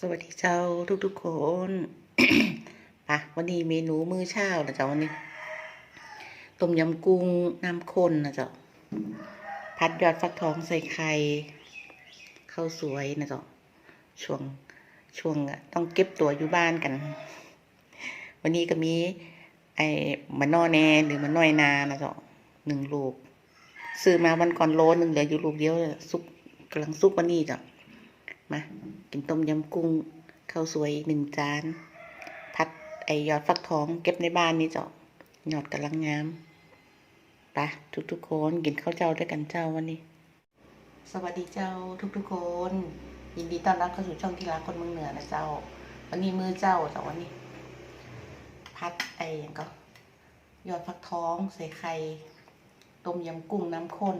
สวัสดีเจ้าทุกๆคนอะวันนี้เมนูมื้อเช้านะเจ้าวันนี้ ต้มยำกุ้งน้ำข้นนะเจ้าผัดยอดฟักทองใส่ไข่ข้าวสวยนะเจ้าช่วงช่วงอะต้องเก็บตัวอยู่บ้านกัน วันนี้ก็มี ไอ้มะนอแนหรือมะน้อยนานะเจ้าหนึ่งลูกซื้อมาวันก่อนโลหนึ่งเหลืออยู่ลูกเดียวซุปกำลังซุปวันนี้จ้ะมา กินต้มยำกุ้งข้าวสวยหนึ่งจาน พัดไอยอดฟักทองเก็บในบ้านนี่เจ้ายอดกำลังงามปทุกทุกๆคนกินข้าวเจ้าด้วยกันเจ้าวันนี้ สวัสดีเจ้าทุกทุกๆคน ยินดีต้อนรับเข้าสู่ช่องที่รักคนเมืองเหนือนะเจ้า วันนี้มือเจ้าแต่วันนี้ พัดไออย่างก็ยอดฟักทองใส่ไข่ต้มยำกุ้งน้ำข้น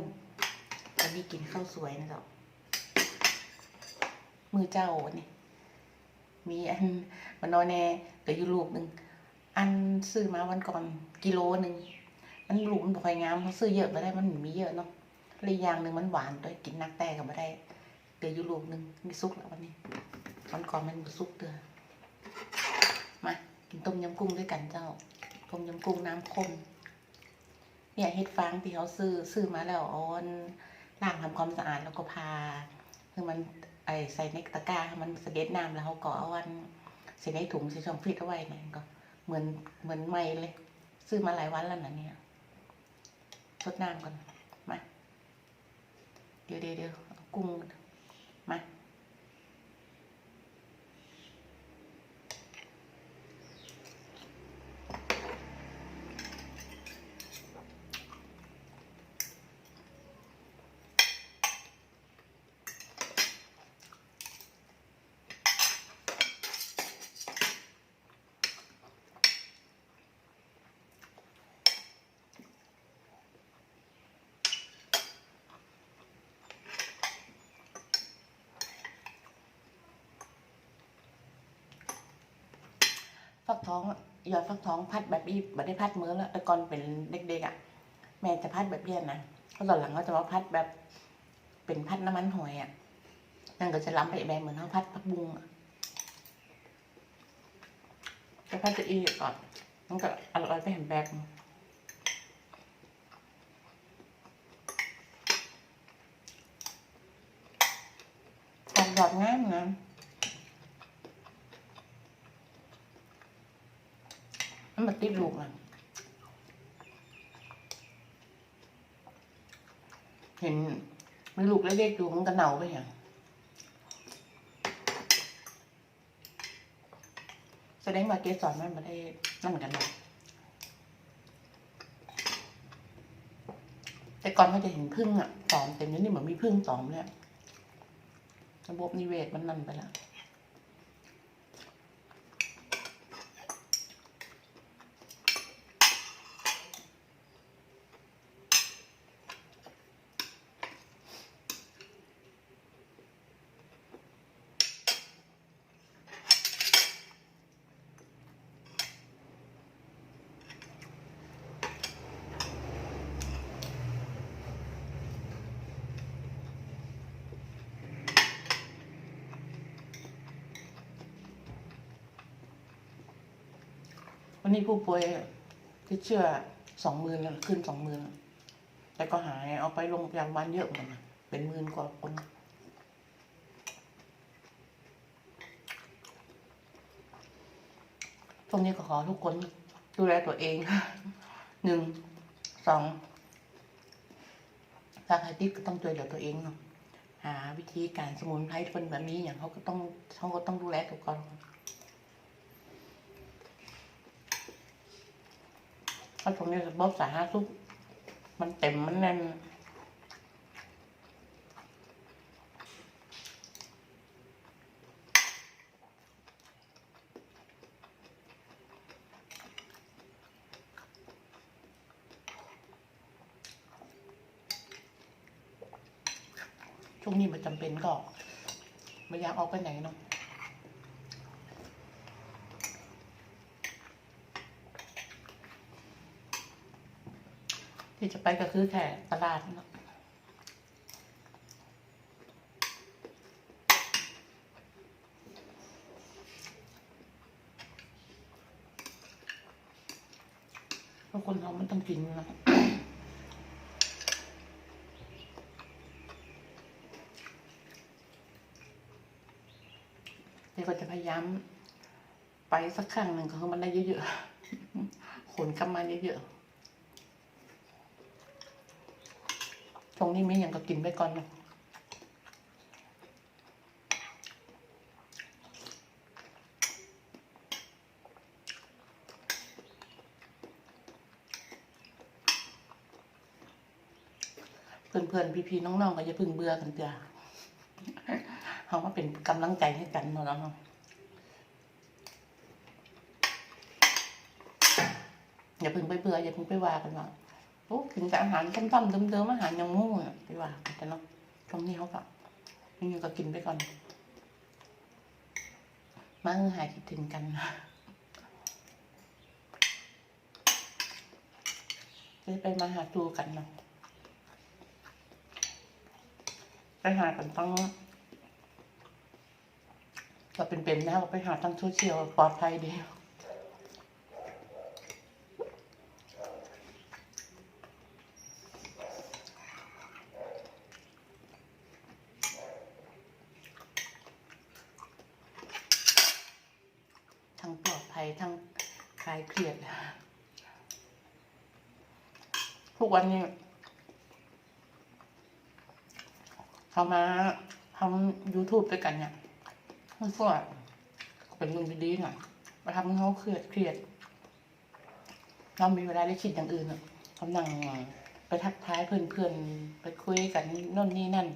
วันนี้กินข้าวสวยนะเจ้า มือเจ้าวันนี้มีอันมันนอแน่เหลือยู่ลูกหนึ่งอันซื้อมาวันก่อนกิโลหนึ่งมันหลูกมันบ่ค่อยงามเขาซื้อเยอะมาได้มันมีเยอะเนาะและอีอย่างหนึ่งมันหวานด้วยกินนักแต่ก็ไม่ได้เหลืออยู่ลูกหนึ่งมีซุกแล้ววันนี้วันก่อนมันบ่ซุกเตือมากินต้มยำกุ้งด้วยกันเจ้าต้มยำกุ้งน้ำข้นเนี่ยเฮ็ดฟางที่เขาซื้อซื้อมาแล้วเออนล้างทำความสะอาดแล้วก็พาคือมัน ไอใส่ในตะกร้าให้มันเสด็จน้ำแล้วเขาก็เอาวันใส่ในถุงใส่ช่องฟรีซเอาไว้เนี่ยก็ เหมือนเหมือนใหม่เลย ซื้อมาหลายวันแล้วนะเนี่ยชดน้ำก่อนมาเดี๋ยวเดี๋ยวเดี๋ยวกุ้งมา ฟักทองอะยอดฟักทองพัดแบบนี้ไม่ได้พัดมือแล้วแต่ก่อนเป็นเด็กๆอะ แม่จะพัดแบบเนี้ยนะเพราะตอนหลังเขาจะมาพัดแบบ เป็นพัดน้ำมันหอยอะนั่นก็จะล้ำไปแบบเหมือนเขาพัดผักบุ้งอะจะพัดจะอีกก่อนมันก็อร่อยไปเห็นแบบออกดอกง่ายนะ มันมาติดลูกอะเห็นมันลูกเล็กๆดูมันก็เน่าไปอย่างแสดงว่าเกสรมันไม่ได้นั่นเหมือกันนะแต่ก่อนเขาจะเห็นพึ่งอะตอมเต็มเลยนี่เหมือนมีพึ่งตอมเลยระบบนิเวศมันนั่นไปแล้ว วันนี้ผู้ป่วยที่เชื่อสองหมื่นแล้วขึ้นสองหมื่นแต่ก็หายเอาไปโรงพยาบาลเยอะเหมือนกันเป็นหมื่นกว่าคนตรงนี้ก็ขอทุกคนดูแลตัวเองหนึ่งสองถ้าใครติดก็ต้องช่วยเหลือตัวเองเนาะหาวิธีการสมุนไพรคนแบบนี้อย่างเขาก็ต้องเขาก็ต้องดูแลตัวก่อน เพราะตรงนี้ระบบสาธารณสุขมันเต็มมันแน่นช่วงนี้มันจำเป็นก็ไม่อยากออกไปไหนเนาะ ที่จะไปก็คือแค่ตลาดเนาะเพราะคนเรามันต้องกินนะเดี๋ยวก็จะพยายามไปสักครั้งหนึ่งก็คือมันได้เยอะๆขนกลับมาเยอะๆ ตรงนี้ไม่อย่างก็กินไปก่อนเนอะเพื่อนๆ พี่ๆ น้องๆ ก็อย่าพึ่งเบื่อกันเถอะเขามาเป็นกำลังใจให้กันเนาะเนาะอย่าเพิ่งไปเบื่ออย่าเพิ่งไปว่ากันว่า โอ้กินแต่อาหารต้มๆเดิมๆอาหารยังงูอะไปว่าแต่เนาะตรงนี้เขาก็นี่ก็กินไปก่อนมาเออหายคิดถึงกันจะไปมาหาดูกันเนาะไปหากันต้องก็เป็นๆนะก็ไปหาทางโซเชียลปลอดภัยดี ทั้งปลอดภัย ทั้งคลายเครียด ทุกวันนี้เขามาทำ YouTube ด้วยกันเนี่ยมันก็เป็นเรื่องดีๆหน่อยมาทำให้เขาเครียดเครียด เรามีเวลาได้คิดอย่างอื่นอะกำลังไปทักทายเพื่อนๆ ไปคุยกันน่นนี่นั่น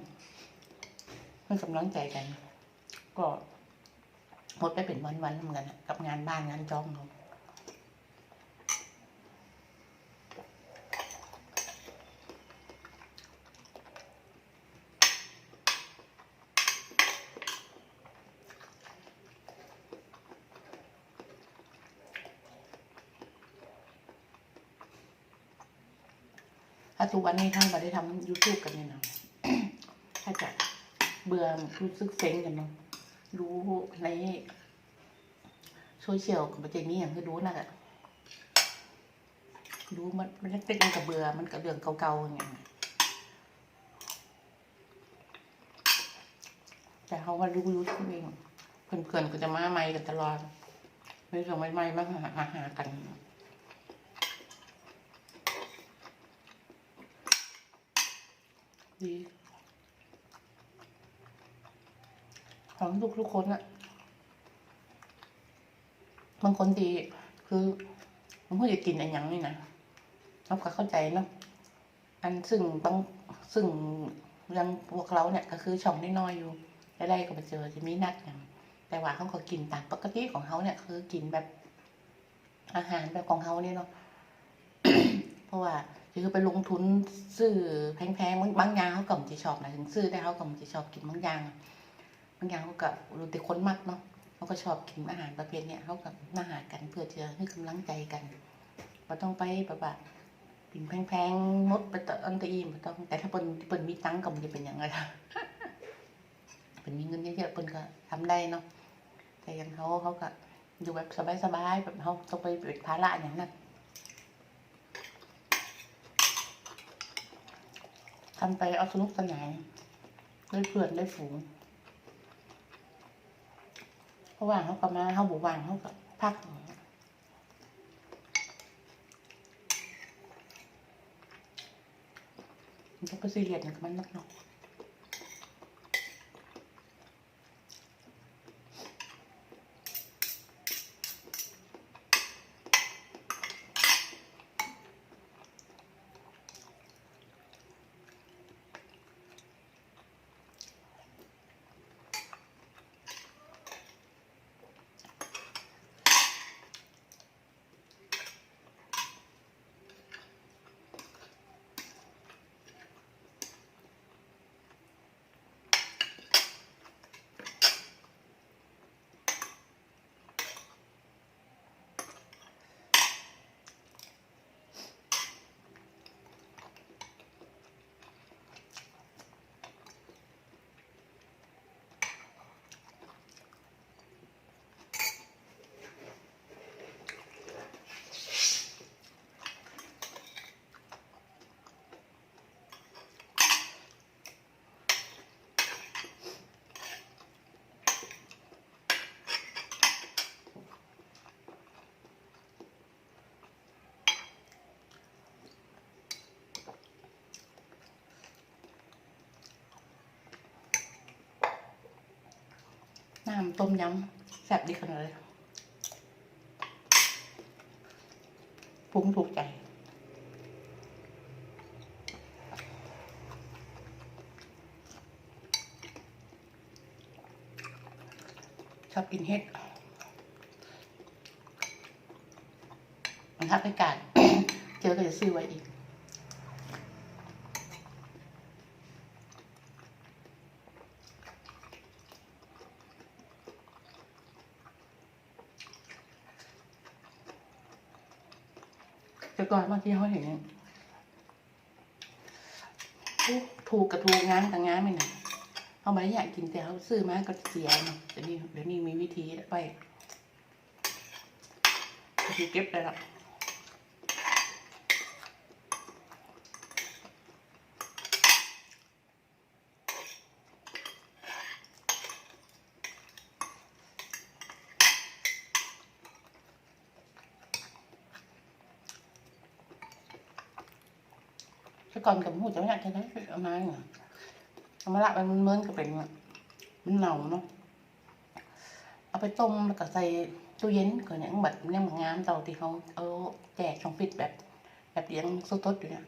ให้กำลังใจกัน ก็ หมดไปเป็นวันๆเหมือนกันอะกับงานบ้านงานจ้องเขาถ้าทุกวันนี้ท่านมาได้ทำ YouTube กันเนี่ยนะถ้าจะเบื่อรู้สึกเซ็งกันเนาะ รู้ในโซเชียลกับประเด็นนี้อย่างที่รู้น่ะรู้มันมันเล็กมันกับเบื่อมันกับเรื่องเก่าๆอย่างเงี้ยแต่เขาว่ารู้รู้ตัวเองเพื่อนๆก็จะมาใหม่กันตลอดไม่ส่งใหม่ๆมาหามาหากันดี ของทุกทุกคนอะบางคนดีคือมันพูดจะกินอะไรย่างนี่นะเราก็เข้าใจเนาะอันซึ่งบางซึ่งยังพวกเราเนี่ย ก็คือช่องน้อยๆอยู่ได้ๆก็มาเจอจะมีนัดอย่างแต่ว่าเขาก็กินตามปกติของเขาเนี่ย คือกินแบบอาหารแบบของเขาเนี่ยเนาะเพราะว่าคือไปลงทุนซื้อแพงๆบางบางอย่างเขาก็ไม่ได้ชอบนะถึงซื้อได้เขาก็ไม่ได้ชอบกินบางอย่าง บางอย่างเขาก็รู้แต่คนมักเนาะเขาก็ชอบกินอาหารประเภทเนี้ยเขากับอาหารกันเพื่อจะให้กำลังใจกันเราต้องไปแบบว่ากินแพงๆมดไปตะอันตะอีมบ่ต้อง แต่ถ้าเปิ้นเปิ้นมีตังค์ก็มันจะเป็นอย่างไรล่ะเปิ้นมีเงินเยอะๆเปิ้นก็ทำได้เนาะแต่อยังเขาเขาก็อยู่แบบสบายๆแบบเขาต้องไปเป็นภาระอย่างนั้นทำไปเอาสนุกสนานได้เพื่อนได้ฝูง เขาว่างเขาก็มาเขาบุว่างเขาก็พักมันก็ซีเรียสอย่างกับมันนักเนาะำต้มยำแซ่บดีขนาดเลยปรุงถูกใจชอบกินเห็ดมันทักอากาศเจอก็จะซื้อไว้อีก แต่ก่อนบางทีเขาเห็นถูกกระถูกงานกับงานไม่หนะเอามาอยากกินแต่เขาซื้อมาก็เสียเนาะเดี๋ยวนี้เดี๋ยวนี้มีวิธีไปวิธีเก็บได้ละ ก่อนกับหูจะไม่อยากจะได้เอามาเนาะเอามาละมันเมินก็เป็นแบบมันเน่าเนาะเอาไปต้มแล้วก็ใส่ตู้เย็นก่อนเนี่ยแบบยังบางงามเตาที่เขาเอาแจกช่องฟิตแบบ แบบเลี้ยงสดๆอยู่เนี่ย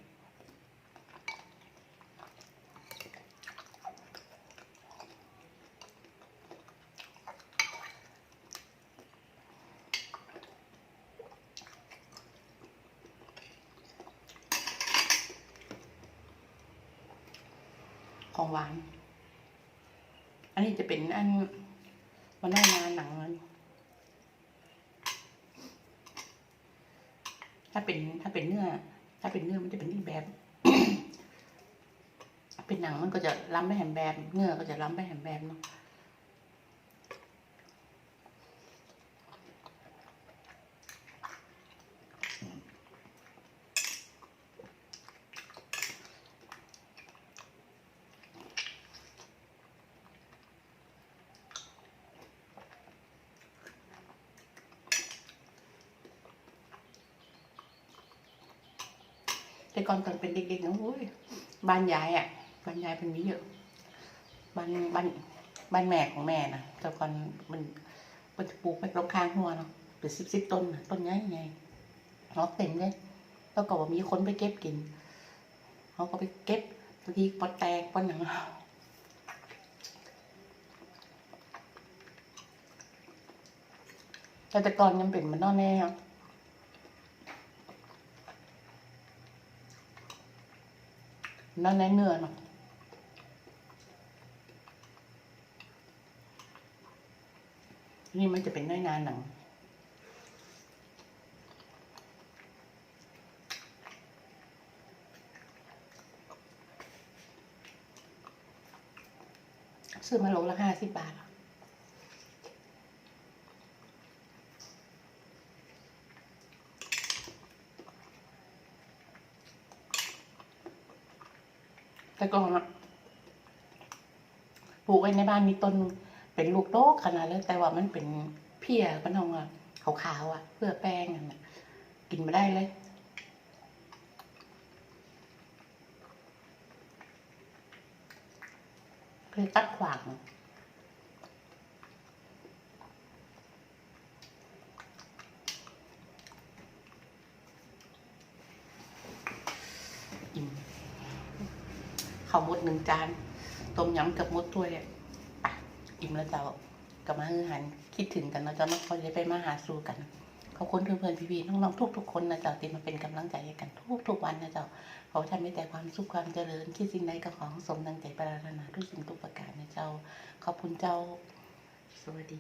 ของหวาน อันนี้จะเป็นอันวันได้มาหนังถ้าเป็นถ้าเป็นเนื้อ ถ้าเป็นเนื้อมันจะเป็นอีกแบบเป็นหนังมันก็จะล้ำไปแหมแบบเนื้อก็จะล้ำไปแหมแบบเนาะแต่ก่อนตอนเป็นเด็กๆนะโอ้ย บ้านยายอะบ้านยายเป็นมีเยอะบ้านบ้านบ้านแม่ของแม่นะแต่ก่อนมันมันจะปลูกไปรอบข้างหัวเนาะเป็นสิบสิบต้นนะต้นใหญ่ใหญ่เนาะเต็มเลยแล้วก็ว่ามีคนไปเก็บกินเขาก็ไปเก็บบางทีปอแตกปอหนังแต่แต่ก่อนยังเป็นมันนอนแน่ครับ นั่นแน่เนื้อเนาะนี่มันจะเป็นน้อยนานหนังซื้อมาโลละห้าสิบบาท แต่ก่อนอะปลูกไว้ในบ้านมีต้นเป็นลูกโตขนาดเลยแต่ว่ามันเป็นเพี้ยปะนองอะขาวๆอะเพื่อแป้งอะนะกินไม่ได้เลยเลยตัดขวางอิ่ม ข้าวมดหนึ่งจานต้มยำกับมดถ้วยอะอิ่มแล้วเจ้ากลับมาฮือหันคิดถึงกันนะเจ้าน้อคอยได้ไปมาหาสู่กันขอบคุณเพื่อนๆพี่ๆน้องๆทุกๆคนนะเจ้าที่มาเป็นกำลังใจให้กันทุกๆวันนะเจ้าขอท่านมีแต่ความสุขความเจริญคิดสิ่งใดก็ขอให้สมดังใจปรารถนาทุกสิ่งทุกประการนะเจ้าขอบคุณเจ้าสวัสดี